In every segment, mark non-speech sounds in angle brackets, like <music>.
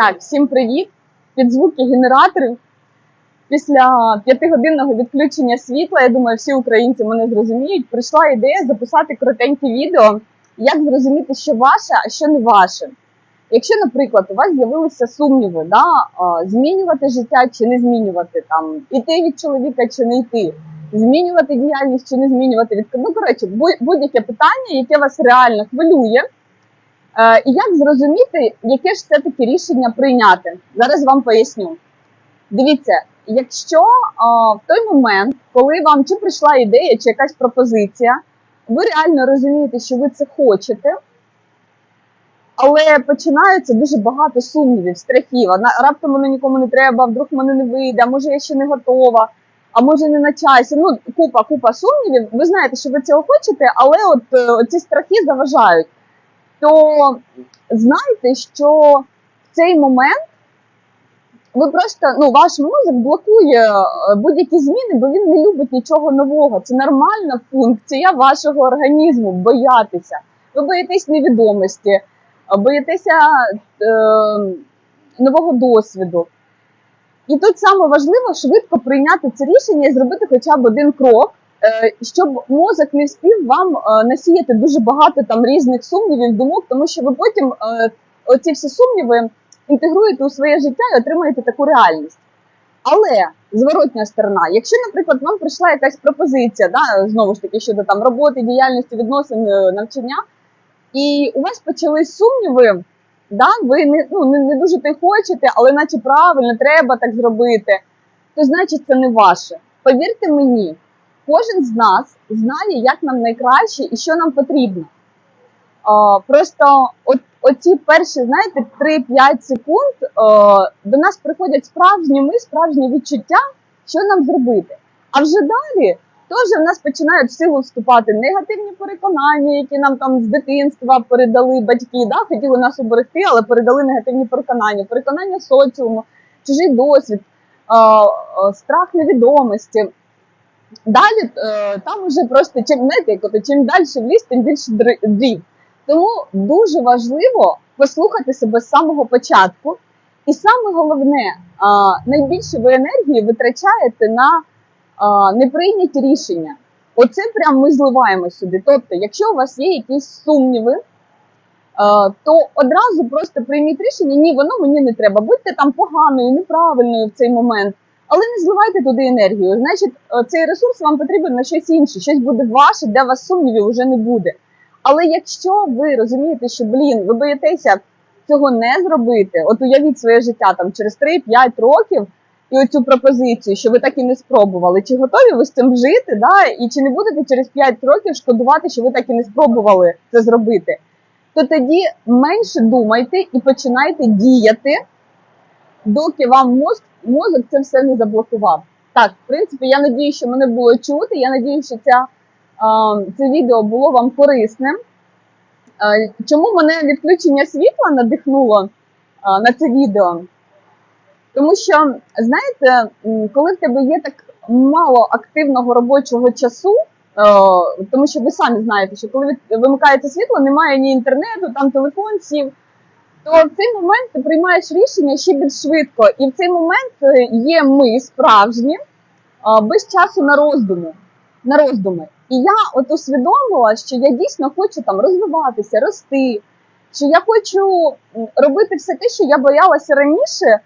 Так, всім привіт! Під звуки генераторів. Після п'ятигодинного відключення світла, я думаю, всі українці мене зрозуміють. Прийшла ідея записати коротеньке відео, як зрозуміти, що ваше, а що не ваше. Якщо, наприклад, у вас з'явилися сумніви, да, змінювати життя чи не змінювати, там, іти від чоловіка чи не йти, змінювати діяльність чи не змінювати від ну, коротше, будь- будь-яке питання, яке вас реально хвилює, і як зрозуміти, яке ж все-таки рішення прийняти? Зараз вам поясню. Дивіться, якщо е, в той момент, коли вам чи прийшла ідея, чи якась пропозиція, ви реально розумієте, що ви це хочете, але починається дуже багато сумнівів, страхів. Раптом воно нікому не треба, вдруг мене не вийде, а може я ще не готова, а може не на часі. Ну, купа, купа сумнівів. Ви знаєте, що ви цього хочете, але от е, ці страхи заважають то знайте, що в цей момент ви просто ну ваш мозок блокує е, будь-які зміни, бо він не любить нічого нового. Це нормальна функція вашого організму боятися. Ви боїтесь невідомості, е, боїтеся е, нового досвіду. І тут саме важливо швидко прийняти це рішення і зробити хоча б один крок, щоб мозок не встиг вам е, насіяти дуже багато там різних сумнівів, думок, тому що ви потім е, оці всі сумніви інтегруєте у своє життя і отримаєте таку реальність. Але зворотня сторона, якщо, наприклад, вам прийшла якась пропозиція, да, знову ж таки щодо там роботи, діяльності, відносин, е, навчання, і у вас почались сумніви, да, ви не, ну, не, не дуже те хочете, але наче правильно, треба так зробити, то значить це не ваше. Повірте мені, кожен з нас знає, як нам найкраще і що нам потрібно. А, просто от, оці перші, знаєте, 3-5 секунд е, до нас приходять справжні ми, справжні відчуття, що нам зробити. А вже далі теж в нас починають в силу вступати негативні переконання, які нам там з дитинства передали батьки, да, хотіли нас уберегти, але передали негативні переконання, переконання соціуму, чужий досвід, е, е, страх невідомості. Далі е, там уже просто чим знаєте, як чим далі в ліс, тим більше дрів. Тому дуже важливо послухати себе з самого початку. І саме головне, найбільше ви енергії витрачаєте на неприйняті рішення. Оце прям ми зливаємо сюди. Тобто, якщо у вас є якісь сумніви, то одразу просто прийміть рішення, ні, воно мені не треба. Будьте там поганою, неправильною в цей момент, але не зливайте туди енергію. Значить, е, цей ресурс вам потрібен на щось інше, щось буде ваше, де вас сумнівів вже не буде. Але якщо ви розумієте, що блін, ви боїтеся цього не зробити, от уявіть своє життя там через 3-5 років і оцю пропозицію, що ви так і не спробували, чи готові ви з цим жити, да? і чи не будете через 5 років шкодувати, що ви так і не спробували це зробити, то тоді менше думайте і починайте діяти, доки вам мозк, мозок це все не заблокував. Так, в принципі, я надію, що мене було чути. Я надію, що ця це відео було вам корисним. Чому мене відключення світла надихнуло на це відео? Тому що, знаєте, коли в тебе є так мало активного робочого часу, тому що ви самі знаєте, що коли вимикається світло, немає ні інтернету, там телефон сів, то в цей момент ти приймаєш рішення ще більш швидко. І в цей момент е, є ми справжні е, без часу на роздуму. На роздуми. І я от усвідомила, що я дійсно хочу там розвиватися, рости, що я хочу робити все те, що я боялася раніше.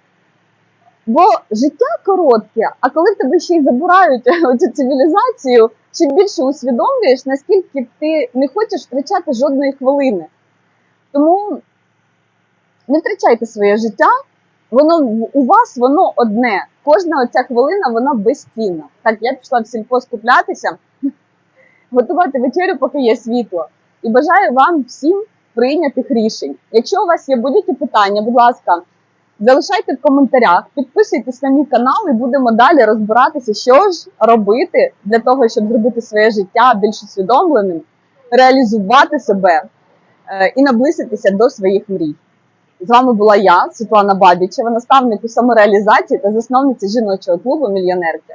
Бо життя коротке, а коли в тебе ще й забирають <laughs> цю цивілізацію, чим більше усвідомлюєш, наскільки ти не хочеш втрачати жодної хвилини. Тому не втрачайте своє життя, воно у вас воно одне. Кожна оця хвилина вона безцінна. Так, я пішла в сільпо скуплятися, <laughs> готувати вечерю, поки є світло. І бажаю вам всім прийнятих рішень. Якщо у вас є будь-які питання, будь ласка, залишайте в коментарях, підписуйтесь на мій канал і будемо далі розбиратися, що ж робити для того, щоб зробити своє життя більш усвідомленим, реалізувати себе е, і наблизитися до своїх мрій. З вами була я, Світлана Бабічева, наставник у самореалізації та засновниця жіночого клубу Мільйонерки.